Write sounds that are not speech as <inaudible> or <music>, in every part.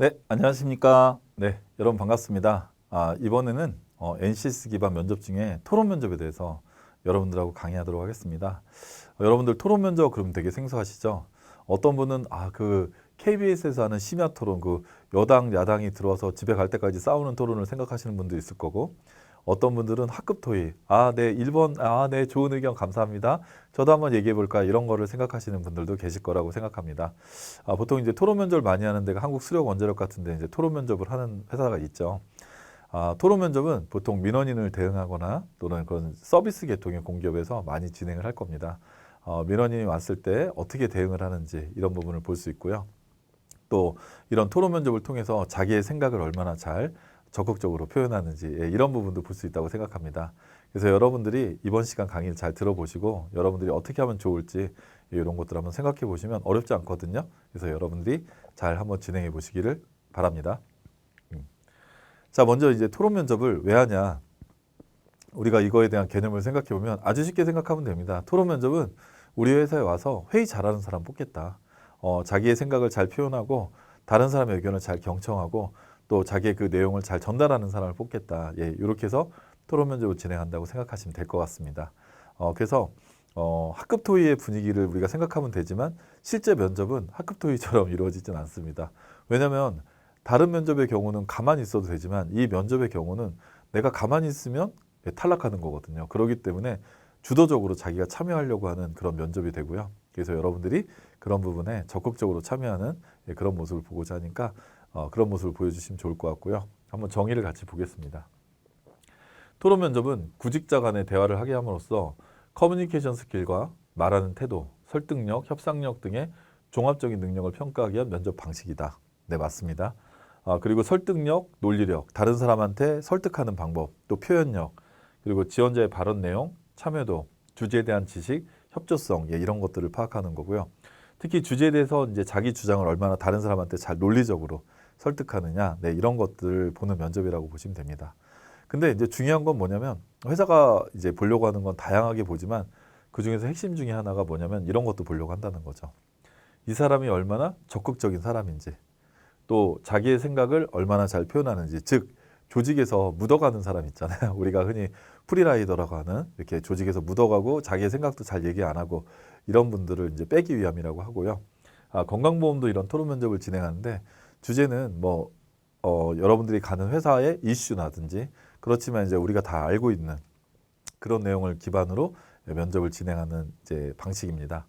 네, 안녕하십니까. 네, 여러분 반갑습니다. 아, 이번에는 어, NCS 기반 면접 중에 토론 면접에 대해서 여러분들하고 강의하도록 하겠습니다. 어, 여러분들 토론 면접 그럼 되게 생소하시죠? 어떤 분은 아, 그 KBS에서 하는 심야 토론 그 여당 야당이 들어와서 집에 갈 때까지 싸우는 토론을 생각하시는 분도 있을 거고 어떤 분들은 학급 토의 아, 네, 1번 아, 네, 좋은 의견 감사합니다. 저도 한번 얘기해 볼까 이런 거를 생각하시는 분들도 계실 거라고 생각합니다. 아, 보통 이제 토론 면접을 많이 하는 데가 한국 수력 원자력 같은데 이제 토론 면접을 하는 회사가 있죠. 아, 토론 면접은 보통 민원인을 대응하거나 또는 그런 서비스 계통의 공기업에서 많이 진행을 할 겁니다. 어, 민원인이 왔을 때 어떻게 대응을 하는지 이런 부분을 볼 수 있고요. 또 이런 토론 면접을 통해서 자기의 생각을 얼마나 잘 적극적으로 표현하는지 예, 이런 부분도 볼 수 있다고 생각합니다. 그래서 여러분들이 이번 시간 강의를 잘 들어보시고 여러분들이 어떻게 하면 좋을지 예, 이런 것들 한번 생각해 보시면 어렵지 않거든요. 그래서 여러분들이 잘 한번 진행해 보시기를 바랍니다. 음. 자, 먼저 이제 토론 면접을 왜 하냐? 우리가 이거에 대한 개념을 생각해 보면 아주 쉽게 생각하면 됩니다. 토론 면접은 우리 회사에 와서 회의 잘하는 사람 뽑겠다. 어, 자기의 생각을 잘 표현하고 다른 사람의 의견을 잘 경청하고 또 자기의 그 내용을 잘 전달하는 사람을 뽑겠다. 예, 이렇게 해서 토론 면접을 진행한다고 생각하시면 될 것 같습니다. 어, 그래서 어, 학급 토의의 분위기를 우리가 생각하면 되지만 실제 면접은 학급 토의처럼 <laughs> 이루어지진 않습니다. 왜냐하면 다른 면접의 경우는 가만히 있어도 되지만 이 면접의 경우는 내가 가만히 있으면 예, 탈락하는 거거든요. 그렇기 때문에 주도적으로 자기가 참여하려고 하는 그런 면접이 되고요. 그래서 여러분들이 그런 부분에 적극적으로 참여하는 예, 그런 모습을 보고자 하니까 어, 그런 모습을 보여주시면 좋을 것 같고요. 한번 정의를 같이 보겠습니다. 토론 면접은 구직자 간의 대화를 하게 함으로써 커뮤니케이션 스킬과 말하는 태도, 설득력, 협상력 등의 종합적인 능력을 평가하기 위한 면접 방식이다. 네, 맞습니다. 아, 그리고 설득력, 논리력, 다른 사람한테 설득하는 방법, 또 표현력, 그리고 지원자의 발언 내용, 참여도, 주제에 대한 지식, 협조성, 예, 이런 것들을 파악하는 거고요. 특히 주제에 대해서 이제 자기 주장을 얼마나 다른 사람한테 잘 논리적으로 설득하느냐, 네, 이런 것들을 보는 면접이라고 보시면 됩니다. 근데 이제 중요한 건 뭐냐면 회사가 이제 보려고 하는 건 다양하게 보지만 그 중에서 핵심 중에 하나가 뭐냐면 이런 것도 보려고 한다는 거죠. 이 사람이 얼마나 적극적인 사람인지 또 자기의 생각을 얼마나 잘 표현하는지 즉 조직에서 묻어가는 사람 있잖아요. <laughs> 우리가 흔히 프리라이더라고 하는 이렇게 조직에서 묻어가고 자기의 생각도 잘 얘기 안 하고 이런 분들을 이제 빼기 위함이라고 하고요. 아, 건강보험도 이런 토론 면접을 진행하는데 주제는 뭐 어, 여러분들이 가는 회사의 이슈나든지 그렇지만 이제 우리가 다 알고 있는 그런 내용을 기반으로 면접을 진행하는 이제 방식입니다.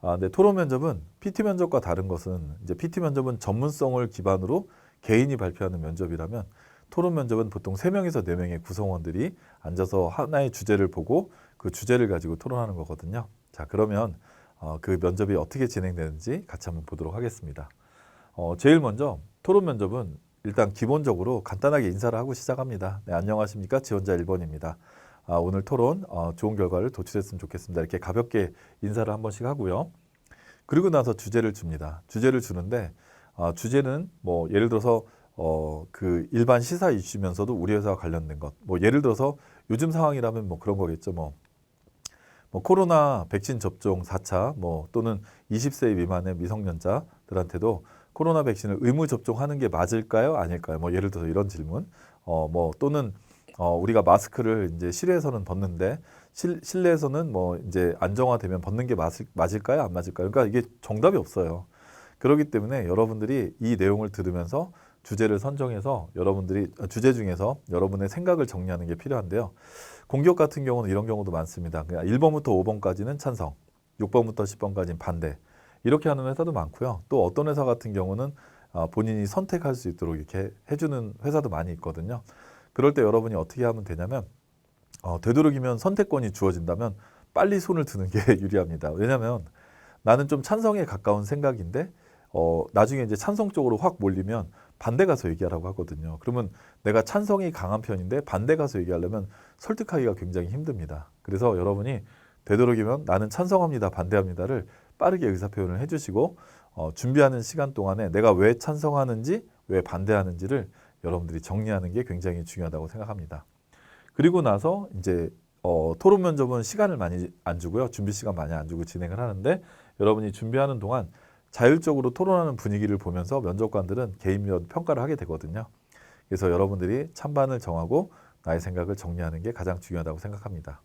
아, 근데 토론 면접은 PT 면접과 다른 것은 이제 PT 면접은 전문성을 기반으로 개인이 발표하는 면접이라면 토론 면접은 보통 세명에서네명의 구성원들이 앉아서 하나의 주제를 보고 그 주제를 가지고 토론하는 거거든요. 자, 그러면 어, 그 면접이 어떻게 진행되는지 같이 한번 보도록 하겠습니다. 어, 제일 먼저 토론 면접은 일단 기본적으로 간단하게 인사를 하고 시작합니다. 네, 안녕하십니까. 지원자 1번입니다. 아, 오늘 토론 어, 좋은 결과를 도출했으면 좋겠습니다. 이렇게 가볍게 인사를 한 번씩 하고요. 그리고 나서 주제를 줍니다. 주제를 주는데 어, 주제는 뭐 예를 들어서 어, 그 일반 시사 이슈면서도 우리 회사와 관련된 것. 뭐 예를 들어서 요즘 상황이라면 뭐 그런 거겠죠. 뭐, 뭐 코로나 백신 접종 4차 뭐 또는 20세 미만의 미성년자들한테도 코로나 백신을 의무 접종하는 게 맞을까요? 아닐까요? 뭐 예를 들어서 이런 질문. 어, 뭐 또는 어, 우리가 마스크를 이제 실외에서는 벗는데 실, 실내에서는 뭐 이제 안정화되면 벗는 게 맞을, 맞을까요? 안 맞을까요? 그러니까 이게 정답이 없어요. 그렇기 때문에 여러분들이 이 내용을 들으면서 주제를 선정해서 여러분들이 아, 주제 중에서 여러분의 생각을 정리하는 게 필요한데요. 공격 같은 경우는 이런 경우도 많습니다. 그냥 1번부터 5번까지는 찬성, 6번부터 10번까지는 반대. 이렇게 하는 회사도 많고요. 또 어떤 회사 같은 경우는 아, 본인이 선택할 수 있도록 이렇게 해주는 회사도 많이 있거든요. 그럴 때 여러분이 어떻게 하면 되냐면 어, 되도록이면 선택권이 주어진다면 빨리 손을 드는 게 <laughs> 유리합니다. 왜냐하면 나는 좀 찬성에 가까운 생각인데 어, 나중에 이제 찬성 쪽으로 확 몰리면 반대 가서 얘기하라고 하거든요. 그러면 내가 찬성이 강한 편인데 반대 가서 얘기하려면 설득하기가 굉장히 힘듭니다. 그래서 여러분이 되도록이면 나는 찬성합니다, 반대합니다를 빠르게 의사 표현을 해주시고 어, 준비하는 시간 동안에 내가 왜 찬성하는지, 왜 반대하는지를 여러분들이 정리하는 게 굉장히 중요하다고 생각합니다. 그리고 나서 이제 어, 토론 면접은 시간을 많이 안 주고요. 준비 시간 많이 안 주고 진행을 하는데 여러분이 준비하는 동안 자율적으로 토론하는 분위기를 보면서 면접관들은 개인면 평가를 하게 되거든요. 그래서 여러분들이 찬반을 정하고 나의 생각을 정리하는 게 가장 중요하다고 생각합니다.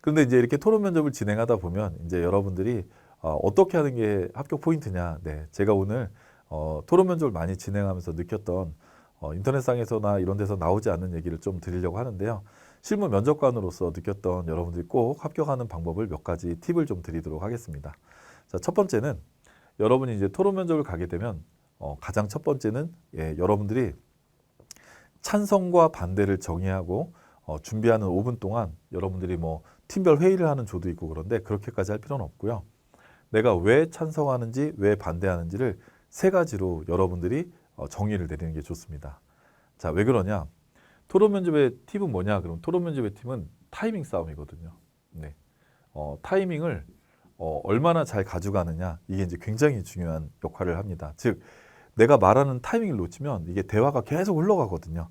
그런데 이제 이렇게 토론 면접을 진행하다 보면 이제 여러분들이 어, 어떻게 하는 게 합격 포인트냐? 네, 제가 오늘 어, 토론 면접을 많이 진행하면서 느꼈던 어, 인터넷상에서나 이런 데서 나오지 않는 얘기를 좀 드리려고 하는데요. 실무 면접관으로서 느꼈던 여러분들이 꼭 합격하는 방법을 몇 가지 팁을 좀 드리도록 하겠습니다. 자, 첫 번째는 여러분이 이제 토론 면접을 가게 되면 어, 가장 첫 번째는 예, 여러분들이 찬성과 반대를 정의하고 어, 준비하는 5분 동안 여러분들이 뭐 팀별 회의를 하는 조도 있고 그런데 그렇게까지 할 필요는 없고요. 내가 왜 찬성하는지 왜 반대하는지를 세 가지로 여러분들이 어, 정의를 내리는 게 좋습니다. 자, 왜 그러냐? 토론 면접의 팁은 뭐냐? 그럼 토론 면접의 팁은 타이밍 싸움이거든요. 네. 어, 타이밍을 어, 얼마나 잘 가져가느냐 이게 이제 굉장히 중요한 역할을 합니다. 즉 내가 말하는 타이밍을 놓치면 이게 대화가 계속 흘러가거든요.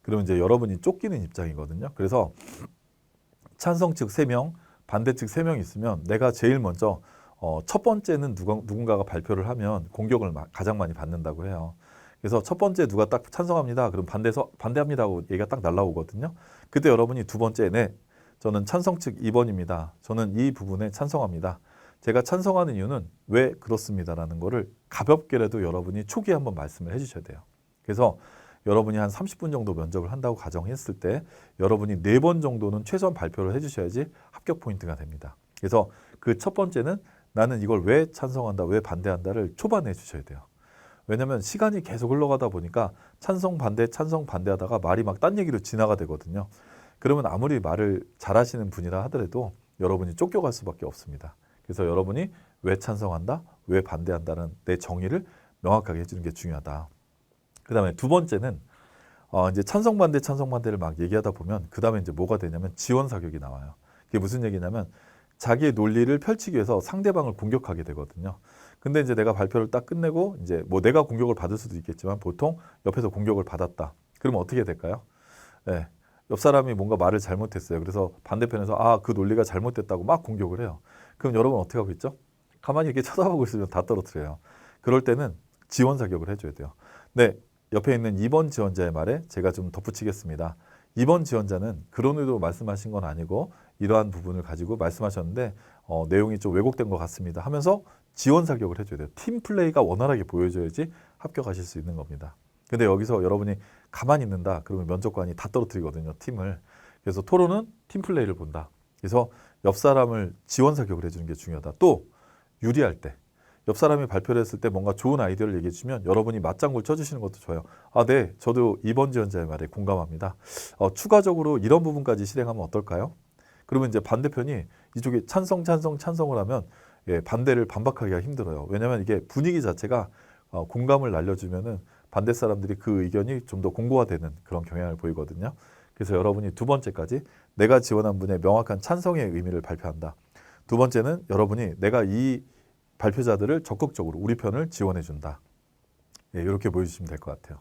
그러면 이제 여러분이 쫓기는 입장이거든요. 그래서 찬성 측 3명, 반대 측 3명 있으면 내가 제일 먼저 어, 첫 번째는 누가, 누군가가 발표를 하면 공격을 마- 가장 많이 받는다고 해요. 그래서 첫 번째 누가 딱 찬성합니다. 그럼 반대서 반대합니다 하고 얘기가 딱 날라오거든요. 그때 여러분이 두 번째 네 저는 찬성 측 2번입니다. 저는 이 부분에 찬성합니다. 제가 찬성하는 이유는 왜 그렇습니다라는 거를 가볍게라도 여러분이 초기에 한번 말씀을 해 주셔야 돼요. 그래서 여러분이 한 30분 정도 면접을 한다고 가정했을 때 여러분이 네 번 정도는 최소한 발표를 해주셔야지 합격 포인트가 됩니다. 그래서 그 첫 번째는 나는 이걸 왜 찬성한다, 왜 반대한다를 초반에 해주셔야 돼요. 왜냐하면 시간이 계속 흘러가다 보니까 찬성 반대, 찬성 반대하다가 말이 막 딴 얘기로 진화가 되거든요. 그러면 아무리 말을 잘하시는 분이라 하더라도 여러분이 쫓겨갈 수밖에 없습니다. 그래서 여러분이 왜 찬성한다, 왜 반대한다는 내 정의를 명확하게 해주는 게 중요하다. 그 다음에 두 번째는 어 이제 찬성 반대 찬성 반대를 막 얘기하다 보면 그 다음에 이제 뭐가 되냐면 지원 사격이 나와요. 그게 무슨 얘기냐면 자기의 논리를 펼치기 위해서 상대방을 공격하게 되거든요. 근데 이제 내가 발표를 딱 끝내고 이제 뭐 내가 공격을 받을 수도 있겠지만 보통 옆에서 공격을 받았다. 그러면 어떻게 될까요? 네. 옆 사람이 뭔가 말을 잘못했어요. 그래서 반대편에서 아, 그 논리가 잘못됐다고 막 공격을 해요. 그럼 여러분 어떻게 하고 있죠? 가만히 이렇게 <laughs> 쳐다보고 있으면 다 떨어뜨려요. 그럴 때는 지원 사격을 해줘야 돼요. 네, 옆에 있는 2번 지원자의 말에 제가 좀 덧붙이겠습니다. 2번 지원자는 그런 의도로 말씀하신 건 아니고 이러한 부분을 가지고 말씀하셨는데 어, 내용이 좀 왜곡된 것 같습니다 하면서 지원 사격을 해줘야 돼요. 팀 플레이가 원활하게 보여줘야지 합격하실 수 있는 겁니다. 근데 여기서 여러분이 가만히 있는다 그러면 면접관이 다 떨어뜨리거든요 팀을. 그래서 토론은 팀 플레이를 본다. 그래서 옆 사람을 지원 사격을 해주는 게 중요하다. 또 유리할 때. 옆 사람이 발표를 했을 때 뭔가 좋은 아이디어를 얘기해 주면 여러분이 맞장구를 쳐주시는 것도 좋아요. 아, 네. 저도 이번 지원자의 말에 공감합니다. 어, 추가적으로 이런 부분까지 실행하면 어떨까요? 그러면 이제 반대편이 이쪽에 찬성, 찬성, 찬성을 하면 예, 반대를 반박하기가 힘들어요. 왜냐하면 이게 분위기 자체가 어, 공감을 날려주면은 반대 사람들이 그 의견이 좀 더 공고화되는 그런 경향을 보이거든요. 그래서 여러분이 두 번째까지 내가 지원한 분의 명확한 찬성의 의미를 발표한다. 두 번째는 여러분이 내가 이 발표자들을 적극적으로 우리 편을 지원해 준다. 예, 이렇게 보여주시면 될 것 같아요.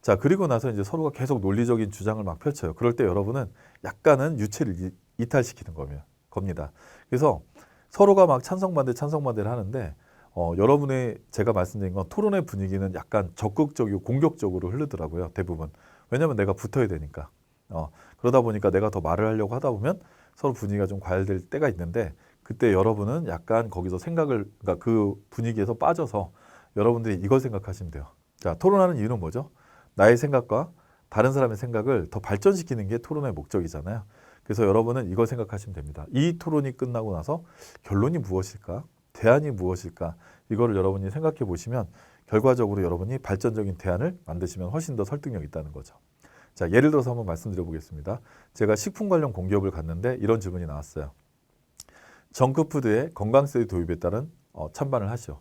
자, 그리고 나서 이제 서로가 계속 논리적인 주장을 막 펼쳐요. 그럴 때 여러분은 약간은 유체를 이- 이탈시키는 거며, 겁니다. 그래서 서로가 막 찬성 반대 찬성 반대를 하는데 어, 여러분의 제가 말씀드린 건 토론의 분위기는 약간 적극적이고 공격적으로 흐르더라고요. 대부분. 왜냐하면 내가 붙어야 되니까. 어, 그러다 보니까 내가 더 말을 하려고 하다 보면 서로 분위기가 좀 과열될 때가 있는데 그때 여러분은 약간 거기서 생각을 그러니까 그 분위기에서 빠져서 여러분들이 이걸 생각하시면 돼요. 자, 토론하는 이유는 뭐죠? 나의 생각과 다른 사람의 생각을 더 발전시키는 게 토론의 목적이잖아요. 그래서 여러분은 이걸 생각하시면 됩니다. 이 토론이 끝나고 나서 결론이 무엇일까? 대안이 무엇일까? 이거를 여러분이 생각해 보시면 결과적으로 여러분이 발전적인 대안을 만드시면 훨씬 더 설득력 있다는 거죠. 자, 예를 들어서 한번 말씀드려 보겠습니다. 제가 식품 관련 공기업을 갔는데 이런 질문이 나왔어요. 정크푸드의 건강세의 도입에 따른 어, 찬반을 하시오.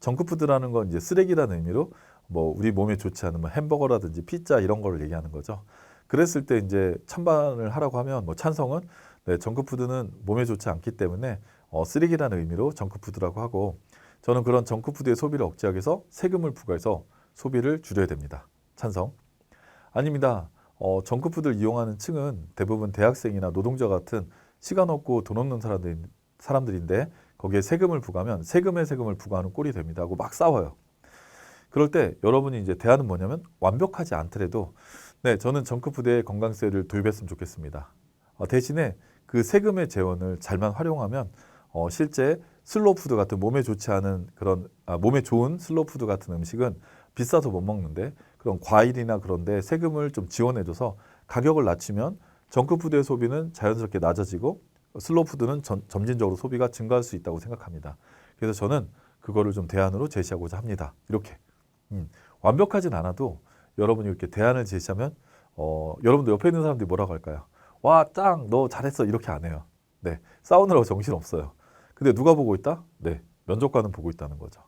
정크푸드라는 건 이제 쓰레기라는 의미로 뭐 우리 몸에 좋지 않은 뭐 햄버거라든지 피자 이런 거를 얘기하는 거죠. 그랬을 때 이제 찬반을 하라고 하면 뭐 찬성은 네, 정크푸드는 몸에 좋지 않기 때문에 어, 쓰레기라는 의미로 정크푸드라고 하고 저는 그런 정크푸드의 소비를 억제하기 위해서 세금을 부과해서 소비를 줄여야 됩니다. 찬성. 아닙니다. 어, 정크푸드를 이용하는 층은 대부분 대학생이나 노동자 같은 시간 없고 돈 없는 사람들, 사람들인데 거기에 세금을 부과하면 세금에 세금을 부과하는 꼴이 됩니다 하고 막 싸워요. 그럴 때 여러분이 이제 대안은 뭐냐면 완벽하지 않더라도 네 저는 정크푸드에 건강세를 도입했으면 좋겠습니다. 어, 대신에 그 세금의 재원을 잘만 활용하면 어, 실제 슬로푸드 같은 몸에 좋지 않은 그런 아, 몸에 좋은 슬로푸드 같은 음식은 비싸서 못 먹는데 그런 과일이나 그런데 세금을 좀 지원해줘서 가격을 낮추면 정크푸드의 소비는 자연스럽게 낮아지고 슬로푸드는 전- 점진적으로 소비가 증가할 수 있다고 생각합니다. 그래서 저는 그거를 좀 대안으로 제시하고자 합니다. 이렇게 음, 완벽하진 않아도 여러분이 이렇게 대안을 제시하면 어, 여러분들 옆에 있는 사람들이 뭐라고 할까요? 와, 짱, 너 잘했어 이렇게 안 해요. 네, 싸우느라고 정신 없어요. 근데 누가 보고 있다? 네, 면접관은 보고 있다는 거죠.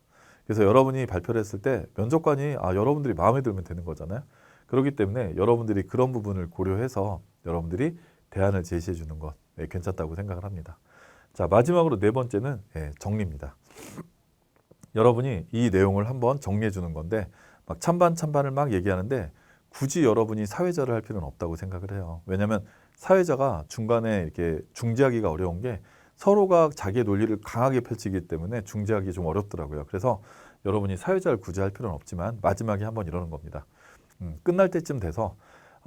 그래서 여러분이 발표를 했을 때 면접관이 아 여러분들이 마음에 들면 되는 거잖아요. 그렇기 때문에 여러분들이 그런 부분을 고려해서 여러분들이 대안을 제시해 주는 것 네, 괜찮다고 생각을 합니다. 자 마지막으로 네 번째는 예, 정리입니다. 여러분이 이 내용을 한번 정리해 주는 건데 막 찬반 찬반을 막 얘기하는데 굳이 여러분이 사회자를 할 필요는 없다고 생각을 해요. 왜냐하면 사회자가 중간에 이렇게 중재하기가 어려운 게 서로가 자기의 논리를 강하게 펼치기 때문에 중재하기 좀 어렵더라고요. 그래서 여러분이 사회자를 굳이 할 필요는 없지만 마지막에 한번 이러는 겁니다. 음, 끝날 때쯤 돼서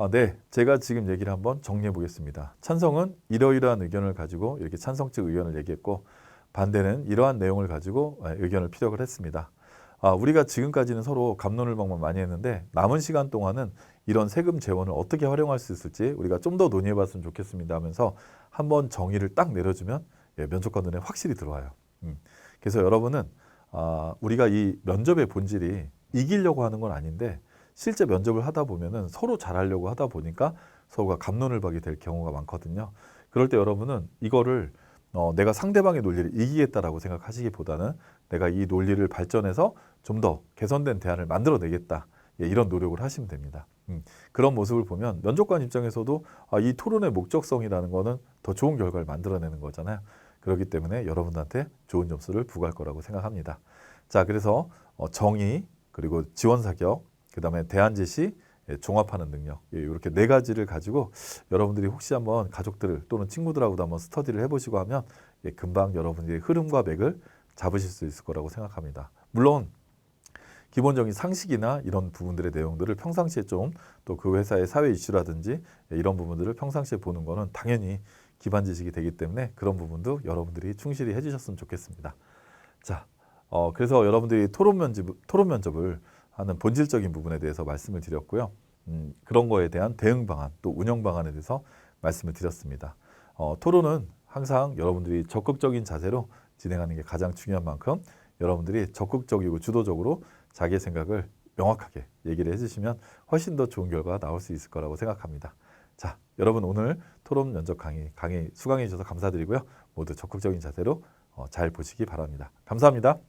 아, 네, 제가 지금 얘기를 한번 정리해 보겠습니다. 찬성은 이러이러한 의견을 가지고 이렇게 찬성 측 의견을 얘기했고 반대는 이러한 내용을 가지고 아, 의견을 피력을 했습니다. 아, 우리가 지금까지는 서로 감론을박만 많이 했는데 남은 시간 동안은 이런 세금 재원을 어떻게 활용할 수 있을지 우리가 좀 더 논의해 봤으면 좋겠습니다 하면서 한번 정의를 딱 내려주면 예, 면접관 눈에 확실히 들어와요. 음. 그래서 여러분은 아, 우리가 이 면접의 본질이 이기려고 하는 건 아닌데 실제 면접을 하다 보면은 서로 잘하려고 하다 보니까 서로가 감론을 박이 될 경우가 많거든요. 그럴 때 여러분은 이거를 어, 내가 상대방의 논리를 이기겠다라고 생각하시기보다는 내가 이 논리를 발전해서 좀 더 개선된 대안을 만들어내겠다. 예, 이런 노력을 하시면 됩니다. 음, 그런 모습을 보면 면접관 입장에서도 아, 이 토론의 목적성이라는 거는 더 좋은 결과를 만들어내는 거잖아요. 그렇기 때문에 여러분들한테 좋은 점수를 부과할 거라고 생각합니다. 자, 그래서 어, 정의 그리고 지원 사격, 그 다음에 대안 제시, 예, 종합하는 능력 예, 이렇게 네 가지를 가지고 여러분들이 혹시 한번 가족들 또는 친구들하고도 한번 스터디를 해보시고 하면 예, 금방 여러분들의 흐름과 맥을 잡으실 수 있을 거라고 생각합니다. 물론 기본적인 상식이나 이런 부분들의 내용들을 평상시에 좀 또 그 회사의 사회 이슈라든지 예, 이런 부분들을 평상시에 보는 거는 당연히 기반 지식이 되기 때문에 그런 부분도 여러분들이 충실히 해주셨으면 좋겠습니다. 자, 어, 그래서 여러분들이 토론 면접 토론 면접을 하는 본질적인 부분에 대해서 말씀을 드렸고요. 음, 그런 거에 대한 대응 방안 또 운영 방안에 대해서 말씀을 드렸습니다. 어, 토론은 항상 여러분들이 적극적인 자세로 진행하는 게 가장 중요한 만큼 여러분들이 적극적이고 주도적으로 자기의 생각을 명확하게 얘기를 해주시면 훨씬 더 좋은 결과가 나올 수 있을 거라고 생각합니다. 자, 여러분 오늘 토론 면접 강의 강의 수강해 주셔서 감사드리고요. 모두 적극적인 자세로 어, 잘 보시기 바랍니다. 감사합니다.